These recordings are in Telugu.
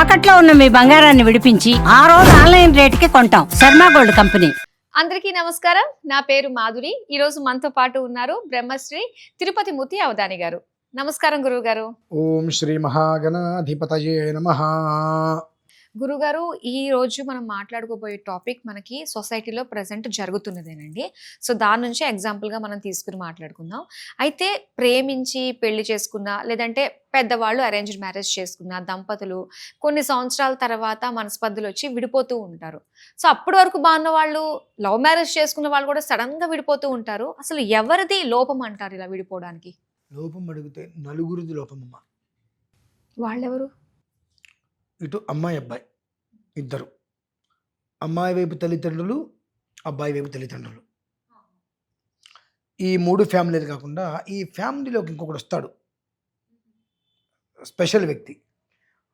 తాకట్లో ఉన్న మీ బంగారాన్ని విడిపించి ఆ రోజు ఆన్లైన్ రేటుకి కొంటాం. Sharma gold company. అందరికీ నమస్కారం. నా పేరు మాధురి. ఈ రోజు మనతో పాటు ఉన్నారు బ్రహ్మశ్రీ తిరుపతి మూర్తి అవధాని గారు. నమస్కారం గురువు గారు ఓం శ్రీ మహాగణాధిపతయే నమ. గురుగారు ఈ రోజు మనం మాట్లాడుకోబోయే టాపిక్ మనకి సొసైటీలో ప్రజెంట్ జరుగుతున్నదేనండి. సో దాని నుంచి ఎగ్జాంపుల్గా మనం తీసుకుని మాట్లాడుకుందాం. అయితే ప్రేమించి పెళ్ళి చేసుకున్న లేదంటే పెద్దవాళ్ళు అరేంజ్డ్ మ్యారేజ్ చేసుకున్న దంపతులు కొన్ని సంవత్సరాల తర్వాత మనస్పర్ధలు వచ్చి విడిపోతూ ఉంటారు. సో అప్పటి వరకు బాగున్న వాళ్ళు లవ్ మ్యారేజ్ చేసుకున్న వాళ్ళు కూడా సడన్గా విడిపోతూ ఉంటారు. అసలు ఎవరిది లోపం అంటారు ఇలా విడిపోవడానికి? లోపం అడిగితే నలుగురిది లోపమమ్మ. వాళ్ళెవరు? ఇటు అమ్మాయి అబ్బాయి ఇద్దరు. అమ్మాయి వైపు తల్లిదండ్రులు అబ్బాయి వైపు తల్లిదండ్రులు. ఈ మూడు ఫ్యామిలీలు కాకుండా ఈ ఫ్యామిలీలోకి ఇంకొకటి వస్తాడు. స్పెషల్ వ్యక్తి.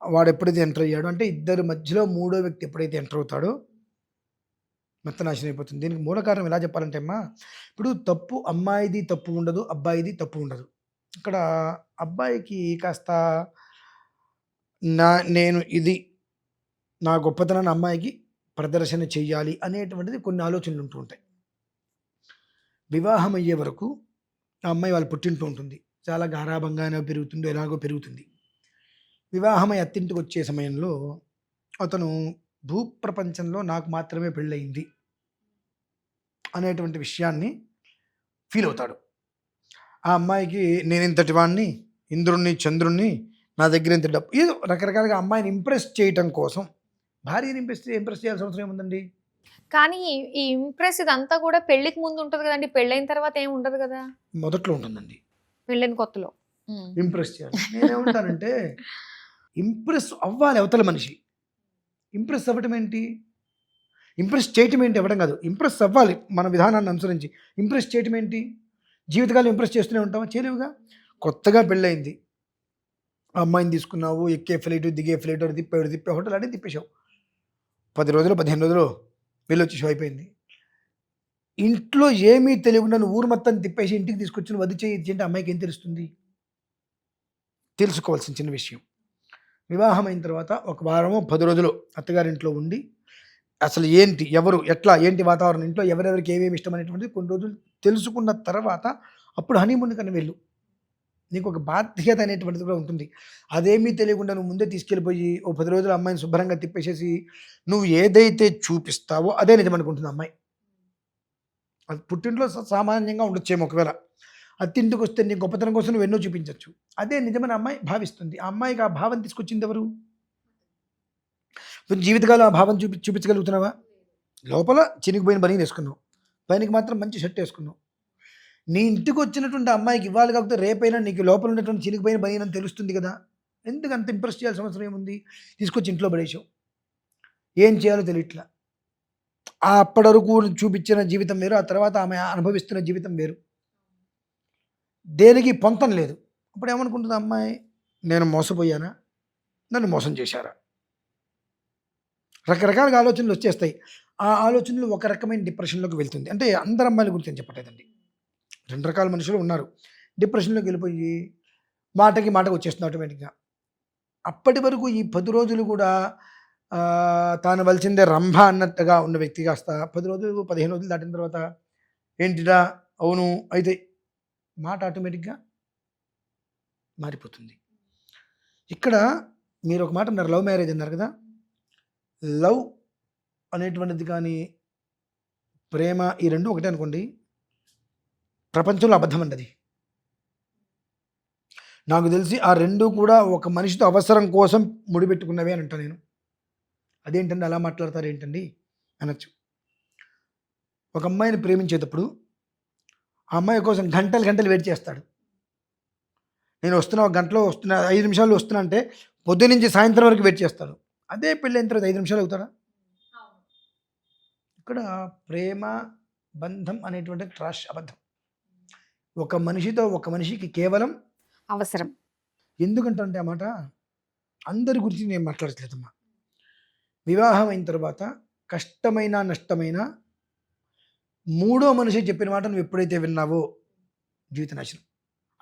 వాడు ఎప్పుడైతే ఎంటర్ అయ్యాడో అంటే ఇద్దరు మధ్యలో మూడో వ్యక్తి ఎప్పుడైతే ఎంటర్ అవుతాడో మెత్తనాశనం అయిపోతుంది. దీనికి మూల కారణం ఎలా చెప్పాలంటే అమ్మా ఇప్పుడు తప్పు అమ్మాయిది తప్పు ఉండదు అబ్బాయిది తప్పు ఉండదు. ఇక్కడ అబ్బాయికి కాస్త నా నేను ఇది నా గొప్పతనాన్ని అమ్మాయికి ప్రదర్శన చేయాలి అనేటువంటిది కొన్ని ఆలోచనలు ఉంటూ ఉంటాయి. వివాహం అయ్యే వరకు ఆ అమ్మాయి వాళ్ళు పుట్టింటూ ఉంటుంది. చాలా గారాభంగానే పెరుగుతుందో ఎలాగో పెరుగుతుంది. వివాహమై అత్తింటికి వచ్చే సమయంలో అతను భూప్రపంచంలో నాకు మాత్రమే పెళ్ళయింది అనేటువంటి విషయాన్ని ఫీల్ అవుతాడు. ఆ అమ్మాయికి నేను ఇంతటి వాణ్ణి ఇంద్రుణ్ణి చంద్రుణ్ణి నా దగ్గర ఇంత డబ్బు ఏదో రకరకాలుగా అమ్మాయిని ఇంప్రెస్ చేయటం కోసం భార్యని ఇంప్రెస్ ఇంప్రెస్ చేయాల్సిన అవసరం ఏముందండి? కానీ ఈ- ఇంప్రెస్ ఇదంతా కూడా పెళ్ళికి ముందు ఉంటుంది కదండి. పెళ్ళైన తర్వాత ఏం ఉండదు కదా. మొదట్లో ఉంటుందండి పెళ్ళైన కొత్తలో. ఇంప్రెస్ చేయాలి. నేనేమంటానంటే ఇంప్రెస్ అవ్వాలి అవతల మనిషి. ఇంప్రెస్ అవ్వటం ఏంటి? ఇంప్రెస్ చేయటం ఏంటి అవ్వడం కాదు. ఇంప్రెస్ అవ్వాలి మన విధానాన్ని అనుసరించి. ఇంప్రెస్ చేయటం ఏంటి? జీవితకాలం ఇంప్రెస్ చేస్తూనే ఉంటామా చేయలేవుగా? కొత్తగా పెళ్ళయింది. ఆ అమ్మాయిని తీసుకున్నావు ఎక్కే ఫ్లైట్ దిగే ఫ్లైట్ తిప్పాడు తిప్పే హోటల్ అంటే తిప్పేశావు. పది రోజులు పదిహేను రోజులు వెళ్ళొచ్చేసావు అయిపోయింది. ఇంట్లో ఏమీ తెలియకుండా ఊరు మొత్తం తిప్పేసి ఇంటికి తీసుకొచ్చిన వది అది చేయి అంటే అమ్మాయికి ఏం తెలుస్తుంది? తెలుసుకోవాల్సిన చిన్న విషయం. వివాహం అయిన తర్వాత ఒక వారమో పది రోజులు అత్తగారింట్లో ఉండి అసలు ఏంటి ఎవరు ఎట్లా ఏంటి వాతావరణం ఇంట్లో ఎవరెవరికి ఏమేమి ఇష్టం అనేటువంటిది కొన్ని రోజులు తెలుసుకున్న తర్వాత అప్పుడు హనీమూన్ కన్నా వెళ్ళు. నీకు ఒక బాధ్యత అనేటువంటిది కూడా ఉంటుంది. అదేమీ తెలియకుండా నువ్వు ముందే తీసుకెళ్ళిపోయి ఓ పది రోజులు అమ్మాయిని శుభ్రంగా తిప్పేసేసి నువ్వు ఏదైతే చూపిస్తావో అదే నిజం అనుకుంటుంది అమ్మాయి. అది పుట్టింట్లో సా- సామాన్యంగా ఉండొచ్చేమో ఒకవేళ. అత్తింటికి వస్తే నీ గొప్పతనం కోసం నువ్వు ఎన్నో చూపించవచ్చు అదే నిజమైన అమ్మాయి భావిస్తుంది. ఆ అమ్మాయికి ఆ భావం తీసుకొచ్చింది ఎవరు? నువ్వు జీవితకాలం ఆ భావం చూపి చూపించగలుగుతున్నావా? లోపల చినిగిపోయిన బనీని వేసుకున్నావు. పైనకి మాత్రం మంచి షర్ట్ వేసుకున్నావు. నీ ఇంటికి వచ్చినటువంటి అమ్మాయికి ఇవ్వాలి కాకపోతే రేపైనా నీకు లోపల ఉన్నటువంటి చినిగిపోయిన బనీని అని తెలుస్తుంది కదా? ఎందుకు అంత ఇంప్రెస్ చేయాల్సిన అవసరం ఏముంది? తీసుకొచ్చి ఇంట్లో పడేసావు ఏం చేయాలో తెలియట్లా. ఆ అప్పటి వరకు చూపించిన జీవితం వేరు ఆ తర్వాత ఆమె అనుభవిస్తున్న జీవితం వేరు. దేనికి పొంతం లేదు. అప్పుడు ఏమనుకుంటుంది అమ్మాయి? నేను మోసపోయానా? నన్ను మోసం చేశారా? రకరకాల ఆలోచనలు వచ్చేస్తాయి. ఆ ఆలోచనలు ఒక రకమైన డిప్రెషన్లోకి వెళ్తుంది. అంటే అందరు అమ్మాయిల గురించి నేను చెప్పట్లేదండి. రెండు రకాల మనుషులు ఉన్నారు. డిప్రెషన్లోకి వెళ్ళిపోయి మాటకి మాటకు వచ్చేస్తుంది ఆటోమేటిక్గా. అప్పటి వరకు ఈ పది రోజులు కూడా తాను వలసిందే రంభ అన్నట్టుగా ఉన్న వ్యక్తి కాస్త పది రోజులు పదిహేను రోజులు దాటిన తర్వాత ఏంటిరా? అవును అయితే మాట ఆటోమేటిక్గా మారిపోతుంది. ఇక్కడ మీరు ఒక మాట అన్నారు లవ్ మ్యారేజ్ అన్నారు కదా? లవ్ అనేటువంటిది కానీ ప్రేమ ఈ రెండు ఒకటే అనుకోండి. ప్రపంచంలో అబద్ధం అండి అది నాకు తెలిసి ఆ రెండు కూడా ఒక మనిషితో అవసరం కోసం ముడిపెట్టుకున్నవే అని అంటా నేను. అదేంటండి అలా మాట్లాడతారు ఏంటండి? అనొచ్చు. ఒక అమ్మాయిని ప్రేమించేటప్పుడు ఆ అమ్మాయి కోసం గంటలు గంటలు వెయిట్ చేస్తాడు. నేను వస్తున్నా ఒక గంటలో వస్తున్నా ఐదు నిమిషాలు వస్తున్నా అంటే పొద్దు నుంచి సాయంత్రం వరకు వెయిట్ చేస్తాడు. అదే పెళ్ళి అయిన తర్వాత ఐదు నిమిషాలు అవుతాడా? ఇక్కడ ప్రేమ బంధం అనేటువంటి ట్రాష్ అబద్ధం. ఒక మనిషితో ఒక మనిషికి కేవలం అవసరం. ఎందుకంటే ఆ మాట అందరి గురించి నేను మాట్లాడట్లేదమ్మా. వివాహం అయిన తర్వాత కష్టమైన నష్టమైన మూడో మనిషి చెప్పిన మాట నువ్వు ఎప్పుడైతే విన్నావో జీవిత నాశనం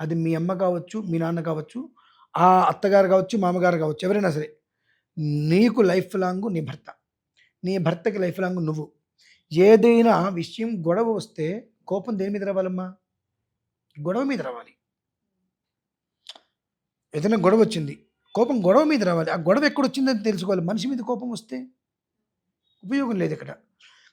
అది మీ అమ్మ కావచ్చు మీ నాన్న కావచ్చు ఆ అత్తగారు కావచ్చు మామగారు కావచ్చు ఎవరైనా సరే నీకు లైఫ్ లాంగ్ నీ భర్త నీ భర్తకి లైఫ్ లాంగ్ నువ్వు. ఏదైనా విషయం గొడవ వస్తే కోపం దేని మీద రావాలమ్మా? గొడవ మీద రావాలి. ఏదైనా గొడవ వచ్చింది కోపం గొడవ మీద రావాలి. ఆ గొడవ ఎక్కడ వచ్చిందని తెలుసుకోవాలి. మనిషి మీద కోపం వస్తే ఉపయోగం లేదు ఇక్కడ.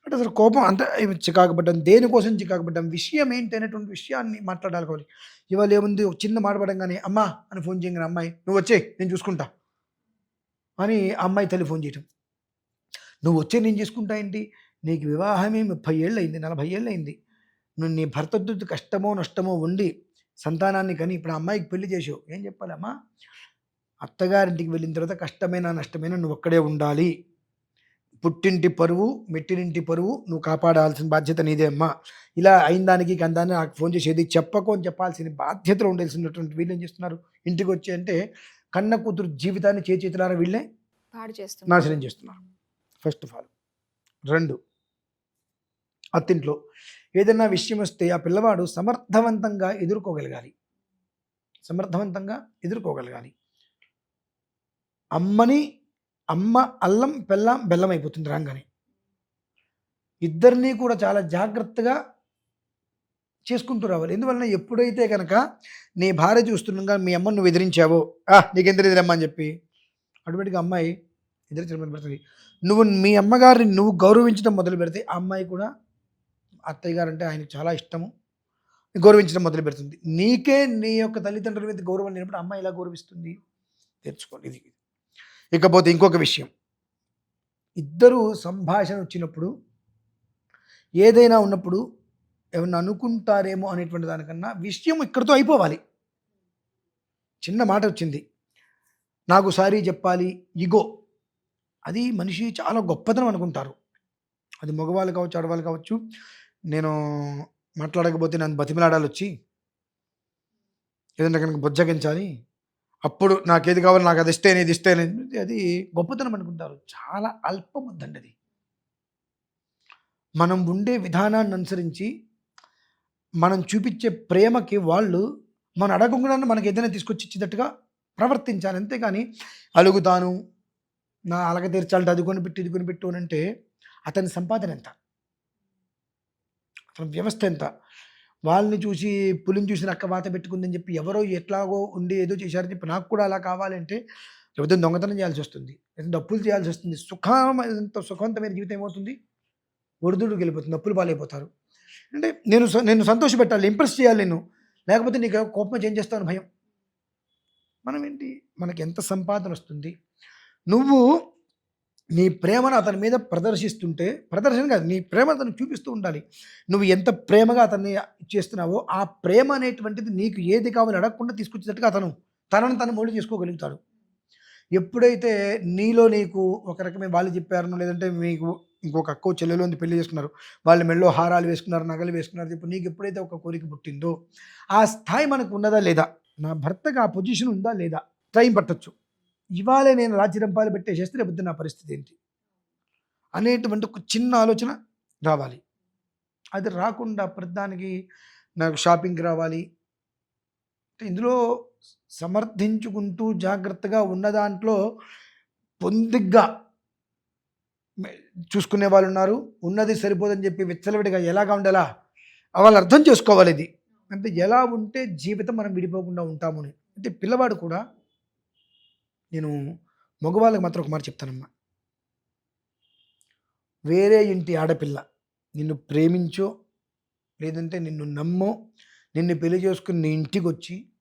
అంటే అసలు కోపం అంటే చికాకుపడ్డం దేనికోసం చికాకుపడ్డం విషయం ఏంటి అనేటువంటి విషయాన్ని మాట్లాడాలి కావాలి ఇవాళ ఏముంది? ఒక చిన్న మాట పడంగానే అమ్మా అని ఫోన్ చేయగానే అమ్మాయి నువ్వు వచ్చే నేను చూసుకుంటా అని ఆ అమ్మాయి తల్లి ఫోన్ చేయటం. నువ్వు వచ్చే నేను చూసుకుంటా ఏంటి? నీకు వివాహమే ముప్పై ఏళ్ళు అయింది నలభై ఏళ్ళు అయింది. నువ్వు నీ భర్తతో కష్టమో నష్టమో ఉండి సంతానాన్ని కానీ ఇప్పుడు ఆ అమ్మాయికి పెళ్ళి చేసావు ఏం చెప్పాలమ్మా అత్తగారింటికి వెళ్ళిన తర్వాత కష్టమైన నష్టమైన నువ్వు ఒక్కడే ఉండాలి. పుట్టింటి పరువు మెట్టినింటి పరువు నువ్వు కాపాడాల్సిన బాధ్యత నీదే అమ్మా. ఇలా అయిన దానికి కందాన్ని నాకు ఫోన్ చేసేది చెప్పకు అని చెప్పాల్సిన బాధ్యతలు ఉండాల్సినటువంటి వీళ్ళు ఏం చేస్తున్నారు? ఇంటికి వచ్చి అంటే కన్న కూతురు జీవితాన్ని చేతులారా వీళ్ళే? నాశనం చేస్తున్నారు. First of all. రెండు అత్తింట్లో ఏదైనా విషయం వస్తే ఆ పిల్లవాడు సమర్థవంతంగా ఎదుర్కోగలగాలి. సమర్థవంతంగా ఎదుర్కోగలగాలి. అమ్మని అమ్మ అల్లం పెళ్ళం బెల్లం అయిపోతుంది రాగానే. ఇద్దరినీ కూడా చాలా జాగ్రత్తగా చేసుకుంటూ రావాలి. ఎందువలన ఎప్పుడైతే కనుక నీ భార్య చూస్తుండగా మీ అమ్మను నువ్వు ఎదిరించావో ఆ నీకెంత ఎదిరమ్మా అని చెప్పి అటువంటిగా అమ్మాయి ఎదిరించడం మొదలు పెడుతుంది. నువ్వు మీ అమ్మగారిని నువ్వు గౌరవించడం మొదలు పెడితే ఆ అమ్మాయి కూడా అత్తయ్య గారు అంటే ఆయనకు చాలా ఇష్టము. గౌరవించడం మొదలు పెడుతుంది. నీకే నీ యొక్క తల్లిదండ్రుల మీద గౌరవం లేనప్పుడు అమ్మాయి ఎలా గౌరవిస్తుంది? తెచ్చుకోండి ఇది. ఇకపోతే ఇంకొక విషయం. ఇద్దరు సంభాషణ వచ్చినప్పుడు ఏదైనా ఉన్నప్పుడు ఏమన్నా అనుకుంటారేమో అనేటువంటి దానికన్నా విషయం ఇక్కడితో అయిపోవాలి. చిన్న మాట వచ్చింది. నాకు సారీ చెప్పాలి ఇగో. అది మనిషి చాలా గొప్పతనం అనుకుంటారు. అది మగవాళ్ళు కావచ్చు ఆడవాళ్ళు కావచ్చు నేను మాట్లాడకపోతే నన్ను బతిమలాడాలి వచ్చి ఏదైనా కనుక బుజ్జగించాలి అప్పుడు నాకు ఏది కావాలి నాకు అది ఇస్తే ఇది ఇస్తే అది గొప్పతనం అనుకుంటారు. చాలా అల్పముద్దండి అది మనం ఉండే విధానాన్ని అనుసరించి మనం చూపించే ప్రేమకి వాళ్ళు మనం అడగకుండా మనకి ఏదైనా తీసుకొచ్చి ఇచ్చేటట్టుగా ప్రవర్తించాలి. అంతేగాని అలుగుతాను నా అలగ తీర్చాలంటే అది కొనిపెట్టి ఇది కొనిపెట్టు అని అంటే అతని సంపాదన ఎంత? వ్యవస్థ ఎంత? వాళ్ళని చూసి పులిని చూసి నక్క వాత పెట్టుకుందని చెప్పి ఎవరో ఎట్లాగో ఉండి ఏదో చేశారని చెప్పి నాకు కూడా అలా కావాలంటే లేకపోతే దొంగతనం చేయాల్సి వస్తుంది. లేకపోతే డప్పులు చేయాల్సి వస్తుంది. సుఖమైనంత సుఖవంతమైన జీవితం ఏమవుతుంది? ఒడిదుడుకు వెళ్ళిపోతుంది. డప్పులు పాలైపోతారు. అంటే నేను స- నేను సంతోష పెట్టాలి ఇంప్రెస్ చేయాలి నేను. లేకపోతే నీకు కోపం చేంజ్ చేస్తాను భయం. మనం ఏంటి మనకి ఎంత సంపాదన వస్తుంది? నువ్వు నీ ప్రేమను అతని మీద ప్రదర్శిస్తుంటే ప్రదర్శన కాదు నీ ప్రేమ అతను చూపిస్తూ ఉండాలి. నువ్వు ఎంత ప్రేమగా అతన్ని చేస్తున్నావో ఆ ప్రేమ అనేటువంటిది నీకు ఏది కావాలో అడగకుండా తీసుకొచ్చేటట్టుగా అతను తనను తను మౌలి చేసుకోగలుగుతాడు. ఎప్పుడైతే నీలో నీకు ఒక రకమైన వాళ్ళు చెప్పారనో లేదంటే మీకు ఇంకొక అక్క చెల్లెలు ఉంది పెళ్ళి చేసుకున్నారు వాళ్ళు మెళ్ళో హారాలు వేసుకున్నారు నగలు వేసుకున్నారు ఇప్పుడు నీకు ఎప్పుడైతే ఒక కోరిక పుట్టిందో ఆ స్థాయి మనకు ఉన్నదా లేదా? నా భర్తకు ఆ పొజిషన్ ఉందా లేదా? టైం పట్టొచ్చు. ఇవాళే నేను రాజ్యరంపాలు పెట్టేసేస్తే రేపు నా పరిస్థితి ఏంటి? అనేటువంటి ఒక చిన్న ఆలోచన రావాలి. అది రాకుండా ప్రతిదానికి నాకు షాపింగ్కి రావాలి. అంటే ఇందులో సమర్థించుకుంటూ జాగ్రత్తగా ఉన్న దాంట్లో పొందిగ్గా చూసుకునే వాళ్ళు ఉన్నారు. ఉన్నది సరిపోదని చెప్పి విచ్చలవిడిగా ఎలాగా ఉండాలా వాళ్ళు అర్థం చేసుకోవాలి ఇది. అంటే ఎలా ఉంటే జీవితం మనం విడిపోకుండా ఉంటామని అంటే పిల్లవాడు కూడా నేను మగవాళ్ళకి మాత్రం ఒక మాట చెప్తానమ్మా. వేరే ఇంటి ఆడపిల్ల నిన్ను ప్రేమించో లేదంటే నిన్ను నమ్మో నిన్ను పెళ్ళి చేసుకుని నీ ఇంటికి వచ్చి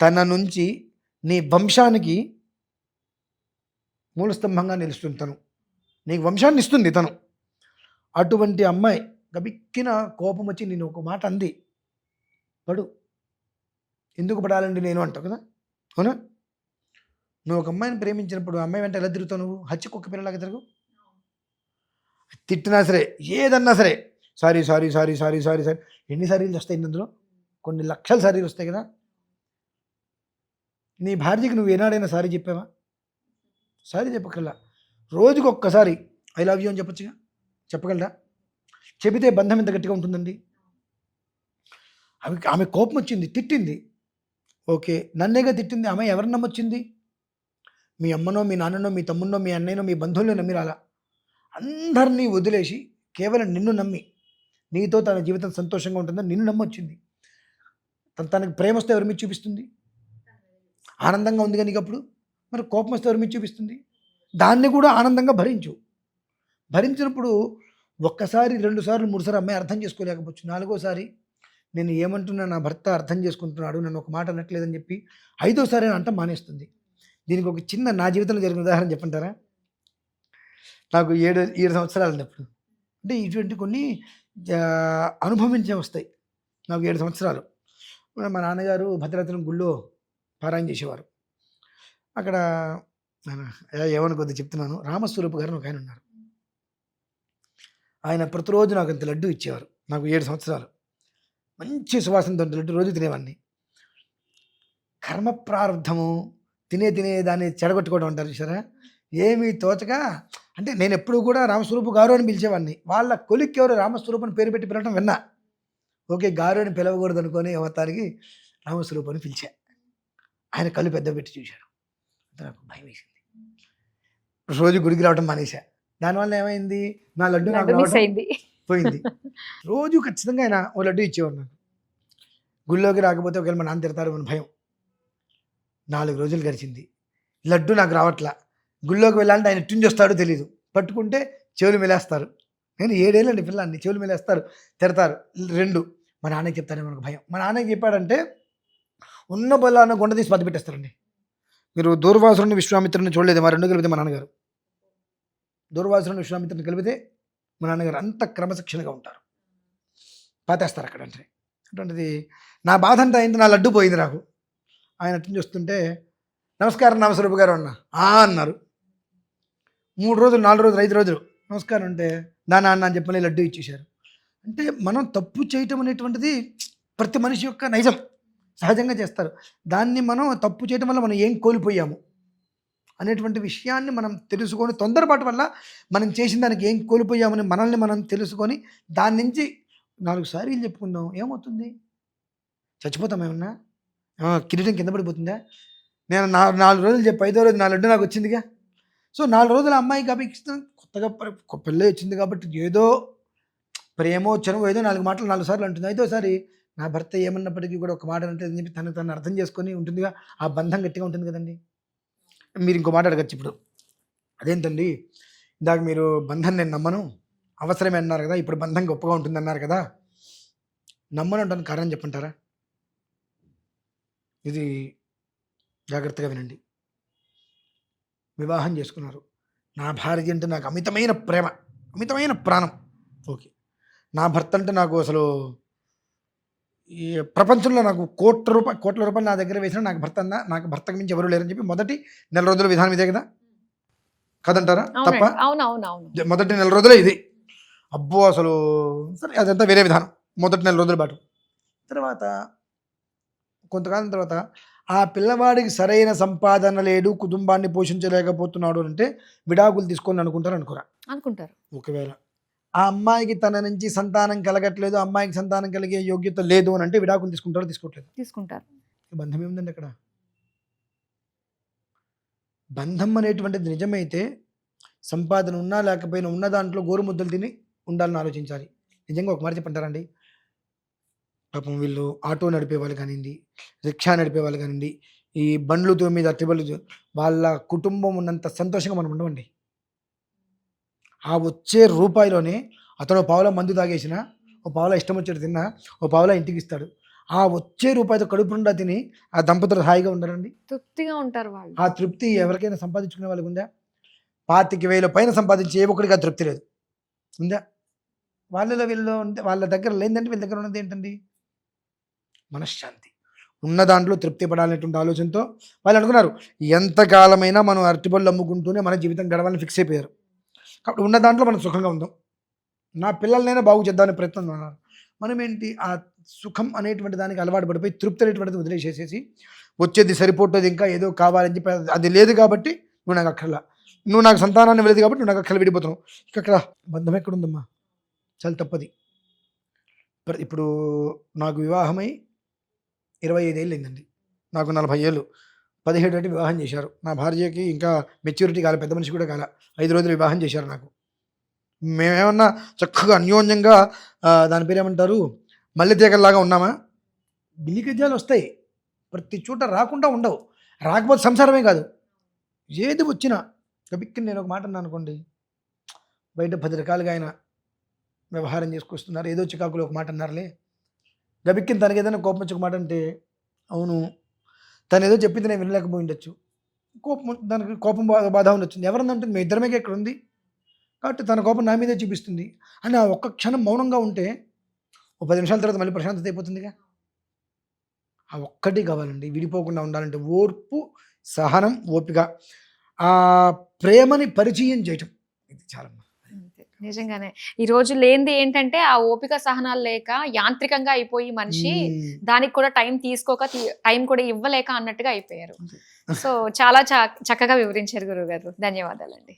తన నుంచి నీ వంశానికి మూలస్తంభంగా నిలుస్తుంది తను. నీకు వంశాన్ని ఇస్తుంది తను. అటువంటి అమ్మాయి గబిక్కిన కోపం వచ్చి నేను ఒక మాట అంది. పడు. ఎందుకు పడాలండి నేను అంటావు కదా? అవునా? నువ్వు ఒక అమ్మాయిని ప్రేమించినప్పుడు అమ్మాయి వెంట ఎలా తిరుగుతావు నువ్వు? హచ్చి కుక్క పిల్లలాగా తిరుగు. తిట్టినా సరే ఏదన్నా సరే. Sorry sorry sorry sorry sorry sorry. ఎన్ని సారీలు వస్తాయి ఇందులో? కొన్ని లక్షల సారీలు వస్తాయి కదా. నీ భార్యకి నువ్వు ఏనాడైనా సారీ చెప్పావా? సారీ చెప్పకల్లా రోజుకి ఒక్కసారి ఐ లవ్ యూ అని చెప్పొచ్చుగా. చెప్పగలరా? చెబితే బంధం ఎంత గట్టిగా ఉంటుందండి. ఆమె ఆమె కోపం వచ్చింది తిట్టింది. ఓకే నన్నేగా తిట్టింది ఆమె ఎవరిని నమ్మొచ్చింది? మీ అమ్మనో మీ నాన్ననో మీ తమ్మున్నో మీ అన్నయ్యనో మీ బంధువులను నమ్మి రాలా అందరినీ వదిలేసి కేవలం నిన్ను నమ్మి నీతో తన జీవితం సంతోషంగా ఉంటుందని నిన్ను నమ్మొచ్చింది. తను తనకి ప్రేమ వస్తే ఎవరి మీద చూపిస్తుంది? ఆనందంగా ఉంది కానీ అప్పుడు? మరి కోపం వస్తే ఎవరి మీద చూపిస్తుంది? దాన్ని కూడా ఆనందంగా భరించు. భరించినప్పుడు ఒక్కసారి రెండు సార్లు అమ్మాయి అర్థం చేసుకోలేకపోవచ్చు. నాలుగోసారి నేను ఏమంటున్నా నా భర్త అర్థం చేసుకుంటున్నాడు నన్ను ఒక మాట అనట్లేదని చెప్పి ఐదోసారి అంట మానేస్తుంది. దీనికి ఒక చిన్న నా జీవితంలో జరిగిన ఉదాహరణ చెప్పంటారా? నాకు ఏడు ఏడు సంవత్సరాలు ఉన్నప్పుడు. అంటే ఇటువంటి కొన్ని అనుభవించే వస్తాయి. నాకు ఏడు సంవత్సరాలు. మా నాన్నగారు భద్రాచలం గుళ్ళో పారాయణ చేసేవారు. అక్కడ నేను ఏమనుకోద్దు చెప్తున్నాను. రామస్వరూపు గారు ఒక ఆయన ఉన్నారు. ఆయన ప్రతిరోజు నాకు అంత లడ్డు ఇచ్చేవారు. నాకు ఏడు సంవత్సరాలు. మంచి సువాసనతో లడ్డు రోజు తినేవాడిని. కర్మ ప్రారంధము తినే తినే దాన్ని చెడగొట్టుకోవడం అంటారు చూసారా ఏమీ తోచక అంటే నేను ఎప్పుడు కూడా రామస్వరూపు గారు అని పిలిచేవాడిని. వాళ్ళ కొలిక్కి ఎవరు రామస్వరూపు అని పేరు పెట్టి పిలవడం విన్నా. ఓకే గారు అని పిలవకూడదు అనుకొని అవతారికి రామస్వరూపు అని పిలిచా. ఆయన కళ్ళు పెద్ద పెట్టి చూశారు. నాకు భయం వేసింది. రోజు గుడికి రావడం మానేశా. దానివల్ల ఏమైంది? నా లడ్డు నాకు పోయింది. రోజు ఖచ్చితంగా ఆయన ఓ లడ్డు ఇచ్చేవాడు నాకు. గుళ్ళోకి రాకపోతే ఒకవేళ మా నాన్న తిడతారు అని భయం. నాలుగు రోజులు గడిచింది. లడ్డు నాకు రావట్లా. గుళ్ళోకి వెళ్ళాలంటే ఆయన ఎట్టుంచి వస్తాడో తెలియదు పట్టుకుంటే చెవులు మెలేస్తారు. నేను ఏడేళ్ళండి పిల్లాన్ని చెవులు మెలేస్తారు తిడతారు రెండు. మా నాన్నకి చెప్తానే మనకు భయం. మా నాన్నకి చెప్పాడంటే ఉన్న బొల్లాన్న గుండ తీసి పది పెట్టేస్తారండి. మీరు దూర్వాసురుని విశ్వామిత్రుని చూడలేదు మా రెండు కలిపితే మా నాన్నగారు. దూర్వాసురుని విశ్వామిత్రుని కలిపితే మా నాన్నగారు అంత క్రమశిక్షణగా ఉంటారు. పాతేస్తారు అక్కడ అంటే అటువంటిది నా బాధ అంతా అయింది నా లడ్డు పోయింది నాకు. ఆయన అటెండ్ చూస్తుంటే నమస్కారం నామస్వరూపు గారు అన్న. ఆ అన్నారు. మూడు రోజులు నాలుగు రోజులు ఐదు రోజులు నమస్కారం అంటే నా నాన్న అని చెప్పని లడ్డు ఇచ్చేశారు. అంటే మనం తప్పు చేయటం అనేటువంటిది ప్రతి మనిషి యొక్క నైజం. సహజంగా చేస్తారు. దాన్ని మనం తప్పు చేయటం వల్ల మనం ఏం కోల్పోయాము అనేటువంటి విషయాన్ని మనం తెలుసుకొని తొందరపాటు వల్ల మనం చేసిన దానికి ఏం కోల్పోయామని మనల్ని మనం తెలుసుకొని దాని నుంచి నాలుగు సార్లు చెప్పుకుందాం. ఏమవుతుంది? చచ్చిపోతాం ఏమన్నా కిరీటం కింద పడిపోతుందా? నేను నా నాలుగు రోజులు చెప్పి ఐదో రోజు నా లడ్డు నాకు వచ్చిందిగా. సో నాలుగు రోజులు అమ్మాయికి అపేక్షిస్తాను కొత్తగా పెళ్ళి వచ్చింది కాబట్టి ఏదో ప్రేమో చనువు ఏదో నాలుగు మాటలు నాలుగు సార్లు అంటుంది. ఐదోసారి నా భర్త ఏమన్నప్పటికీ కూడా ఒక మాట అంటే చెప్పి తను తను అర్థం చేసుకొని ఉంటుందిగా. ఆ బంధం గట్టిగా ఉంటుంది కదండి. మీరు ఇంకో మాట అడగచ్చు ఇప్పుడు. అదేంటండి? ఇందాక మీరు బంధం నేను నమ్మను. అవసరమే అన్నారు కదా ఇప్పుడు బంధం గొప్పగా ఉంటుంది అన్నారు కదా. నమ్మను అంటాను కారణం చెప్పంటారా? ఇది జాగ్రత్తగా వినండి. వివాహం చేసుకున్నారు. నా భార్య అంటే నాకు అమితమైన ప్రేమ అమితమైన ప్రాణం. ఓకే. నా భర్త అంటే నాకు అసలు ఈ ప్రపంచంలో నాకు కోట్ల రూపాయలు కోట్ల రూపాయలు నా దగ్గర వేసిన నాకు భర్త అన్నా నాకు భర్తకు మించి ఎవరు లేరని చెప్పి మొదటి నెల రోజుల విధానం ఇదే కదా? కదంటారా? తప్ప మొదటి నెల రోజులే ఇది. అబ్బో అసలు సరే అదంతా వేరే విధానం. మొదటి నెల రోజుల పాటు. తర్వాత కొంతకాలం తర్వాత ఆ పిల్లవాడికి సరైన సంపాదన లేడు కుటుంబాన్ని పోషించలేకపోతున్నాడు అంటే విడాకులు తీసుకొని అనుకుంటారు అనుకోరా? అనుకుంటారు. ఒకవేళ ఆ అమ్మాయికి తన నుంచి సంతానం కలగట్లేదు అమ్మాయికి సంతానం కలిగే యోగ్యత లేదు అని అంటే విడాకులు తీసుకుంటారో తీసుకోవట్లేదు? తీసుకుంటారు. బంధం ఏముందండి అక్కడ? బంధం అనేటువంటిది నిజమైతే సంపాదన ఉన్నా లేకపోయినా ఉన్న దాంట్లో గోరుముద్దలు తిని ఉండాలని ఆలోచించాలి. నిజంగా ఒక మాట చెప్పంటారండి పాపం వీళ్ళు ఆటో నడిపే వాళ్ళు కానివ్వండి రిక్షా నడిపే వాళ్ళు కానివ్వండి ఈ బండ్లతో మీద అట్టిబళ్ళు చూ- వాళ్ళ కుటుంబం ఉన్నంత సంతోషంగా మనం ఉండమండి. ఆ వచ్చే రూపాయిలోనే అతను పావులో మందు తాగేసిన ఓ పావులో ఇష్టం వచ్చేది తిన్నా ఓ పావులో ఇంటికి ఇస్తాడు. ఆ వచ్చే రూపాయితో కడుపు నిండా తిని ఆ దంపతులు హాయిగా ఉండరండి తృప్తిగా ఉంటారు వాళ్ళు. ఆ తృప్తి ఎవరికైనా సంపాదించుకునే వాళ్ళకి ఉందా? పాతిక వేల పైన సంపాదించే ఏ ఒక్కడికి ఆ తృప్తి లేదు. ఉందా? వాళ్ళలో వీళ్ళలో ఉంటే వాళ్ళ దగ్గర లేదంటే వీళ్ళ దగ్గర ఉన్నది ఏంటండి? మనశ్శాంతి. ఉన్న దాంట్లో తృప్తి పడాలనేటువంటి ఆలోచనతో వాళ్ళు అనుకున్నారు ఎంతకాలమైనా మనం అరటిపళ్ళు అమ్ముకుంటూనే మన జీవితం గడవాలని ఫిక్స్ అయిపోయారు. కాబట్టి ఉన్న దాంట్లో మనం సుఖంగా ఉందాం. నా పిల్లలనైనా బాగు చేద్దామనే ప్రయత్నం ఉన్నారు మనం ఏంటి ఆ సుఖం అనేటువంటి దానికి అలవాటు పడిపోయి తృప్తి అనేటువంటిది వదిలేసేసేసి వచ్చేది సరిపోతుంది ఇంకా ఏదో కావాలని చెప్పి అది- లేదు కాబట్టి నువ్వు నాకు అక్కర్లా. నువ్వు నాకు సంతానాన్ని వెళ్ళదు కాబట్టి నువ్వు నాకు అక్కడ విడిపోతున్నావు. ఇక అక్కడ బంధం ఎక్కడుందమ్మా? చాలా తప్పది. ఇప్పుడు నాకు వివాహమై ఇరవై ఐదేళ్ళు అయిందండి నాకు నలభై ఏళ్ళు. పదిహేడు అంటే వివాహం చేశారు. నా భార్యకి ఇంకా మెచ్యూరిటీ కాలే పెద్ద మనిషి కూడా కాలే. ఐదు రోజులు వివాహం చేశారు నాకు. మేమేమన్నా చక్కగా అన్యోన్యంగా దాని పేరు ఏమంటారు మల్లె ఉన్నామా? బిల్లి వస్తాయి. ప్రతి చోట రాకుండా ఉండవు. రాకపోతే సంసారమే కాదు. ఏది వచ్చినా గబిక్కి నేను ఒక మాట అన్నాను అనుకోండి. బయట పది రకాలుగా ఆయన వ్యవహారం చేసుకొస్తున్నారు. ఏదో చికాకులు ఒక మాట అన్నారులే. గబిక్కిన తనకి ఏదైనా కోపం వచ్చి మాట అంటే అవును తను ఏదో చెప్పింది నేను వినలేకపోయి ఉండొచ్చు. కోపం దానికి కోపం బాధ బాధ ఉండొచ్చు ఎవరినంటే మీ ఇద్దరమే ఇక్కడ ఉంది. కాబట్టి తన కోపం నా మీదే చూపిస్తుంది. అని ఆ ఒక్క క్షణం మౌనంగా ఉంటే ఒక పది నిమిషాల తర్వాత మళ్ళీ ప్రశాంతత అయిపోతుందిగా. ఆ ఒక్కటి కావాలండి. విడిపోకుండా ఉండాలంటే ఓర్పు సహనం ఓపిక. ఆ ప్రేమని పరిచయం చేయటం. ఇది చాలా నిజంగానే ఈ రోజు లేనిది ఏంటంటే ఆ ఓపిక సహనాలు లేక యాంత్రికంగా అయిపోయి మనిషి. దానికి కూడా టైం తీసుకోక టైం కూడా ఇవ్వలేక అన్నట్టుగా అయిపోయారు. సో చాలా చక్కగా వివరించారు గురుగారు ధన్యవాదాలండి